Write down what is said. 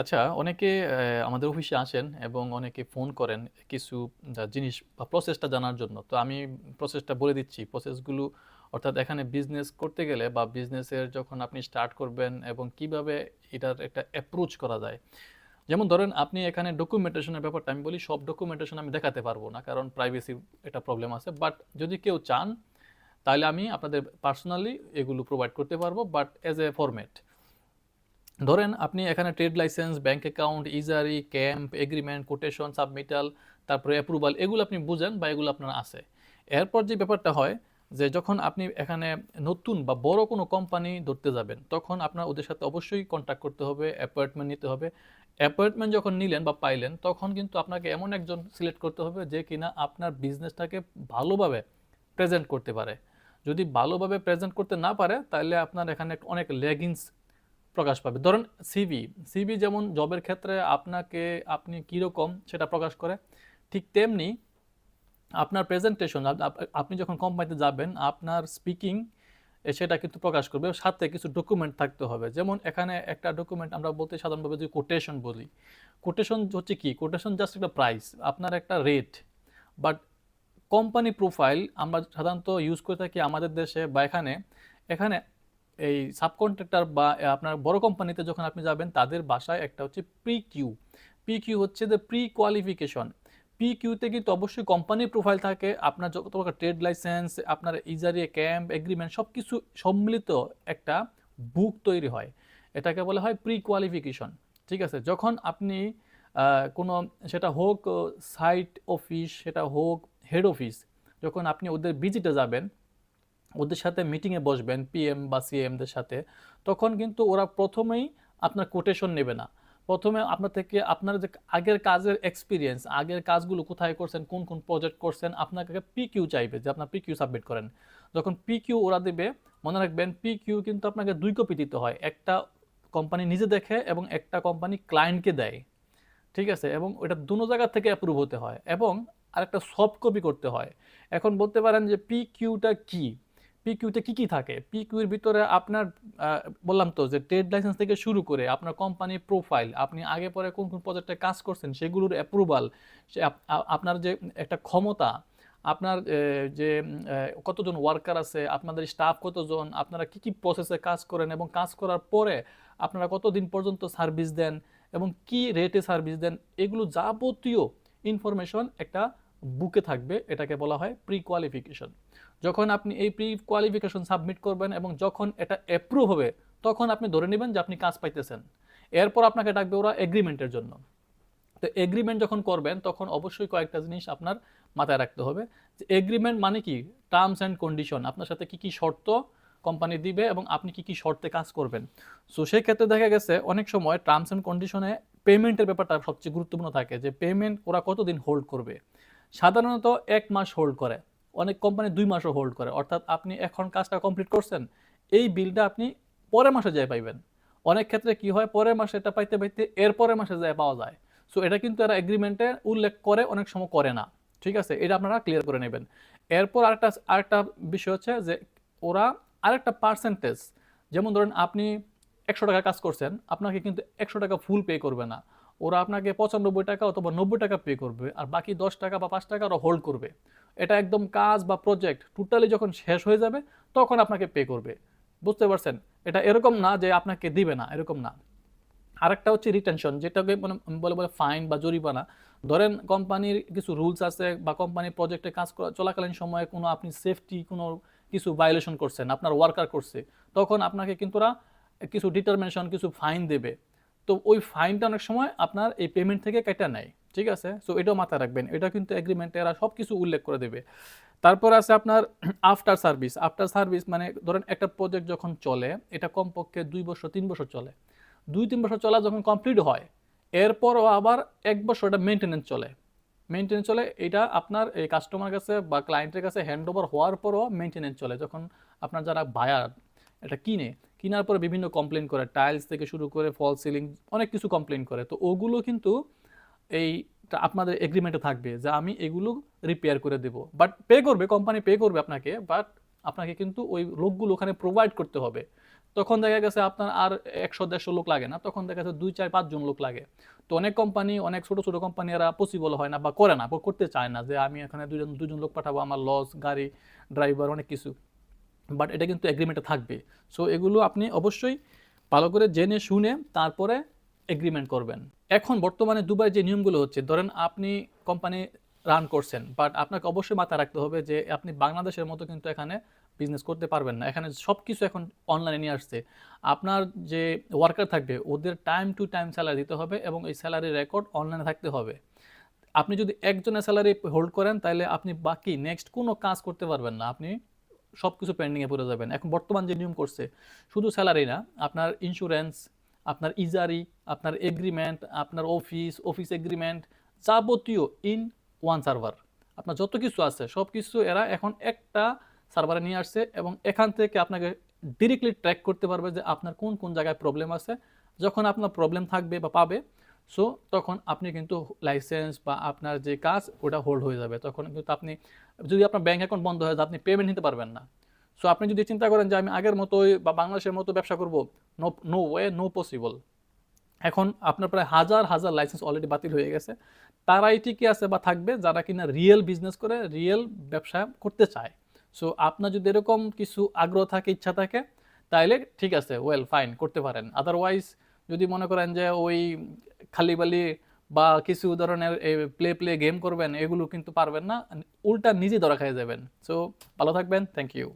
আচ্ছা অনেকে আমাদের অফিসে আসেন এবং অনেকে ফোন করেন কিছু জিনিস বা প্রসেসটা জানার জন্য। তো আমি প্রসেসটা বলে দিচ্ছি। প্রসেসগুলো অর্থাৎ এখানে বিজনেস করতে গেলে বা বিজনেসের যখন আপনি স্টার্ট করবেন এবং কীভাবে এটার একটা অ্যাপ্রোচ করা যায়। যেমন ধরেন, আপনি এখানে ডকুমেন্টেশনের ব্যাপারটা আমি বলি, সব ডকুমেন্টেশন আমি দেখাতে পারব না, কারণ প্রাইভেসির একটা প্রবলেম আছে। বাট যদি কেউ চান, তাহলে আমি আপনাদের পার্সোনালি এগুলো প্রোভাইড করতে পারব বাট অ্যাজ এ ফরম্যাট ধরেন আপনি এখানে ট্রেড লাইসেন্স ব্যাংক অ্যাকাউন্ট ইজারি ক্যাম্প এগ্রিমেন্ট কোটেশন সাবমিটাল তারপরে অ্যাপ্রুভাল এগুলো আপনি বুঝেন বা এগুলো আপনার আছে। এরপর যে ব্যাপারটা হয় যে যখন আপনি এখানে নতুন বা বড় কোনো কোম্পানি ধরতে যাবেন, তখন আপনার ওদের সাথে অবশ্যই কন্ট্যাক্ট করতে হবে অ্যাপয়েন্টমেন্ট নিতে হবে। অ্যাপয়েন্টমেন্ট যখন নিলেন বা পাইলেন, তখন কিন্তু আপনাকে এমন একজন সিলেক্ট করতে হবে যে কিনা আপনার বিজনেসটাকে ভালোভাবে প্রেজেন্ট করতে পারে। যদি ভালোভাবে প্রেজেন্ট করতে না পারে, তাহলে আপনার এখানে অনেক লেগিংস প্রকাশ পাবে। ধরুন সিভি সিভি যেমন জবের ক্ষেত্রে আপনাকে, আপনি কীরকম সেটা প্রকাশ করে, ঠিক তেমনি আপনার প্রেজেন্টেশন আপনি যখন কোম্পানিতে যাবেন, আপনার স্পিকিং সেটা কিন্তু প্রকাশ করবে সাথে কিছু ডকুমেন্ট থাকতে হবে। যেমন এখানে একটা ডকুমেন্ট আমরা বলতে সাধারণভাবে যদি কোটেশন বলি কোটেশন হচ্ছে কি? কোটেশন জাস্ট একটা প্রাইস আপনার একটা রেট বাট কোম্পানি প্রোফাইল আমরা সাধারণত ইউজ করে থাকি আমাদের দেশে বা এখানে। এখানে এই সাবকন্ট্রাক্টর বা আপনার বড় কোম্পানিতে যখন আপনি যাবেন, তাদের বাসায় একটা হচ্ছে প্রি কিউ পি কিউ হচ্ছে দ্য প্রি কোয়ালিফিকেশন পি কিউতে কিন্তু অবশ্যই কোম্পানির প্রোফাইল থাকে। আপনার যত প্রকার ট্রেড লাইসেন্স আপনার ইজারি ক্যাম্প এগ্রিমেন্ট সব কিছু সম্মিলিত একটা বুক তৈরি হয়। এটাকে বলা হয় প্রি কোয়ালিফিকেশন ঠিক আছে? যখন আপনি কোনো, সেটা হোক সাইট অফিস সেটা হোক হেড অফিস যখন আপনি ওদের ভিজিটে যাবেন ওদের সাথে মিটিংয়ে বসবেন পিএম বা সিএমদের সাথে, তখন কিন্তু ওরা প্রথমেই আপনার কোটেশন নেবে না। প্রথমে আপনার থেকে আপনার যে আগের কাজের এক্সপিরিয়েন্স আগের কাজগুলো কোথায় করছেন, কোন কোন প্রজেক্ট করছেন, আপনাকে পি কিউ চাইবে যে আপনার পি কিউ সাবমিট করেন। যখন পি কিউ ওরা দেবে, মনে রাখবেন পি কিউ কিন্তু আপনাকে দুই কপি দিতে হয়, একটা কোম্পানি নিজে দেখে এবং একটা কোম্পানি ক্লায়েন্টকে দেয়। ঠিক আছে? এবং ওটা দুনো জায়গা থেকে অ্যাপ্রুভ হতে হয় এবং আরেকটা সফট কপি করতে হয়। এখন বলতে পারেন যে পি কিউটা কি? পি কিউতে কী কী থাকে? পি কিউর ভিতরে আপনার বললাম তো যে ট্রেড লাইসেন্স থেকে শুরু করে আপনার কোম্পানির প্রোফাইল আপনি আগে পরে কোন কোন প্রজেক্টে কাজ করছেন সেগুলোর অ্যাপ্রুভাল আপনার যে একটা ক্ষমতা, আপনার যে কতজন ওয়ার্কার আছে, আপনাদের স্টাফ কতজন, আপনারা কি কি প্রসেসে কাজ করেন এবং কাজ করার পরে আপনারা কতদিন পর্যন্ত সার্ভিস দেন এবং কি রেটে সার্ভিস দেন, এগুলো যাবতীয় ইনফরমেশন একটা বুকে থাকবে, এটাকে বলা হয় প্রি কোয়ালিফিকেশন যখন আপনি এই প্রি কোয়ালিফিকেশন সাবমিট করবেন এবং যখন এটা অ্যাপ্রুভ হবে, তখন আপনি ধরে নেবেন যে আপনি কাজ পাইতেছেন। এরপর আপনাকে ডাকবে ওরা এগ্রিমেন্টের জন্য। তো এগ্রিমেন্ট যখন করবেন, তখন অবশ্যই কয়েকটা জিনিস আপনার মাথায় রাখতে হবে। যে এগ্রিমেন্ট মানে কি? টার্মস অ্যান্ড কন্ডিশন আপনার সাথে কি কি শর্ত কোম্পানি দিবে এবং আপনি কি কি শর্তে কাজ করবেন। সো সেই ক্ষেত্রে দেখা গেছে, অনেক সময় টার্মস অ্যান্ড কন্ডিশনে পেমেন্টের ব্যাপারটা সবচেয়ে গুরুত্বপূর্ণ থাকে। যে পেমেন্ট ওরা কতদিন হোল্ড করবে? সাধারণত এক মাস হোল্ড করে। অনেক কোম্পানি দুই মাসও হোল্ড করে। অর্থাৎ আপনি এখন কাজটা কমপ্লিট করছেন, এই বিলটা আপনি পরের মাসে যায় পাইবেন। অনেক ক্ষেত্রে কি হয়, পরের মাসে এটা পাইতে পাইতে এর পরের মাসে যায় পাওয়া যায়। সো এটা কিন্তু এরা এগ্রিমেন্টে উল্লেখ করে, অনেক সময় করে না। ঠিক আছে? এটা আপনারা ক্লিয়ার করে নেবেন। এরপর আরেকটা আরেকটা বিষয় হচ্ছে যে, ওরা আরেকটা পার্সেন্টেজ যেমন ধরেন আপনি একশো টাকা কাজ করছেন, আপনাকে কিন্তু একশো টাকা ফুল পে করবে না। ওরা আপনাকে পঁচানব্বই টাকা অথবা নব্বই টাকা পে করবে, আর বাকি দশ টাকা বা পাঁচ টাকা ওরা হোল্ড করবে। এটা একদম কাজ বা প্রজেক্ট টোটালি যখন শেষ হয়ে যাবে, তখন আপনাকে পে করবে। বুঝতে পারছেন? এটা এরকম না যে আপনাকে দিবে না, এরকম না। আরেকটা হচ্ছে রিটেনশন যেটাকে মানে বলে বলে ফাইন বা জরিমানা। ধরেন কোম্পানির কিছু রুলস আছে বা কোম্পানির প্রজেক্টে কাজ করা চলাকালীন সময়ে কোনো আপনি সেফটি কোনো কিছু ভায়োলেশন করছেন, আপনার ওয়ার্কার করছে, তখন আপনাকে কিন্তু কিছু ডিটারমিনেশন কিছু ফাইন দেবে। তো ওই ফাইনটা অনেক সময় আপনার এই পেমেন্ট থেকে কেটে নেয়। ঠিক আছে? সো এটাও মাথায় রাখবেন। এটা কিন্তু এগ্রিমেন্টে এরা সব কিছু উল্লেখ করে দেবে। তারপর আছে আপনার আফটার সার্ভিস আফটার সার্ভিস মানে ধরেন একটা প্রজেক্ট যখন চলে, এটা কমপক্ষে দুই বছর, তিন বছর চলে। দুই, তিন বছর চলা যখন কমপ্লিট হয়, এরপরও আবার এক বছর এটা মেনটেনেন্স চলে। মেনটেনেন্স চলে, এটা আপনার এই কাস্টমার কাছে বা ক্লায়েন্টের কাছে হ্যান্ড ওভার হওয়ার পরও মেনটেনেন্স চলে। যখন আপনার যারা বায়ার এটা কিনে, কেনার পরে বিভিন্ন কমপ্লেন করে টাইলস থেকে শুরু করে ফল সিলিং অনেক কিছু কমপ্লেন করে। তো ওগুলো কিন্তু এই আপনাদের এগ্রিমেন্টে থাকবে যে আমি এগুলো রিপেয়ার করে দেব। বাট পে করবে কোম্পানি পে করবে আপনাকে বাট আপনাকে কিন্তু ওই লোকগুলো ওখানে প্রোভাইড করতে হবে। তখন দেখা গেছে আপনার আর একশো, দেড়শো লোক লাগে না, তখন দেখা যাচ্ছে দুই, চার পাঁচজন লোক লাগে। তো অনেক কোম্পানি অনেক ছোটো ছোটো কোম্পানি এরা পসিবল হয় না বা করে না করতে চায় না যে আমি এখানে দুজন দুজন লোক পাঠাবো, আমার লস গাড়ি ড্রাইভার অনেক কিছু। বাট এটা কিন্তু এগ্রিমেন্টে থাকবে। সো এগুলো আপনি অবশ্যই ভালো করে জেনে, শুনে তারপরে এগ্রিমেন্ট করবেন। এখন বর্তমানে দুবাই যে নিয়মগুলো হচ্ছে, ধরেন আপনি কোম্পানি রান করছেন বাট আপনাকে অবশ্যই মাথায় রাখতে হবে যে আপনি বাংলাদেশের মতো কিন্তু এখানে বিজনেস করতে পারবেন না। এখানে সব কিছু এখন অনলাইনে নিয়ে আসছে। আপনার যে ওয়ার্কার থাকবে, ওদের টাইম টু টাইম স্যালারি দিতে হবে এবং এই স্যালারি রেকর্ড অনলাইনে থাকতে হবে। আপনি যদি একজনের স্যালারি হোল্ড করেন, তাহলে আপনি বাকি নেক্সট কোনো কাজ করতে পারবেন না। আপনি সব কিছু পেন্ডিংয়ে পড়ে যাবেন। এখন বর্তমান যে নিয়ম করছে, শুধু স্যালারি না, আপনার ইন্স্যুরেন্স আপনার ইজারি, আপনার এগ্রিমেন্ট আপনার অফিস অফিস এগ্রিমেন্ট যাবতীয় ইন ওয়ান সার্ভার আপনার যত কিছু আছে, সব কিছু এরা এখন একটা সার্ভারে নিয়ে আসছে এবং এখান থেকে আপনাকে ডিরেক্টলি ট্র্যাক করতে পারবে যে আপনার কোন কোন জায়গায় প্রবলেম আছে। যখন আপনার প্রবলেম থাকবে বা পাবে সো তখন আপনি কিন্তু লাইসেন্স বা আপনার যে কাজ, ওটা হোল্ড হয়ে যাবে। তখন কিন্তু আপনি, যদি আপনার ব্যাঙ্ক অ্যাকাউন্ট বন্ধ হয়ে যায়, আপনি পেমেন্ট নিতে পারবেন না। সো আপনি যদি চিন্তা করেন যে আমি আগের মতোই বা বাংলাদেশের মতো ব্যবসা করব no no way no possible এখন আপনার প্রায় হাজার হাজার লাইসেন্স অলরেডি বাতিল হয়ে গেছে। তারাই টিকে আছে বা থাকবে যারা কিনা রিয়েল বিজনেস করে রিয়েল ব্যবসা করতে চায়। সো আপনার যদি এরকম কিছু আগ্রহ থাকে, ইচ্ছা থাকে, তাইলে ঠিক আছে ওয়েল ফাইন করতে পারেন। আদারওয়াইজ যদি মনে করেন যে ওই খালি বালি বা কিছু ধরনের প্লে প্লে গেম করবেন, এগুলো কিন্তু পারবেন না, উল্টা নিজে ধরা খেয়ে যাবেন। সো ভালো থাকবেন থ্যাংক ইউ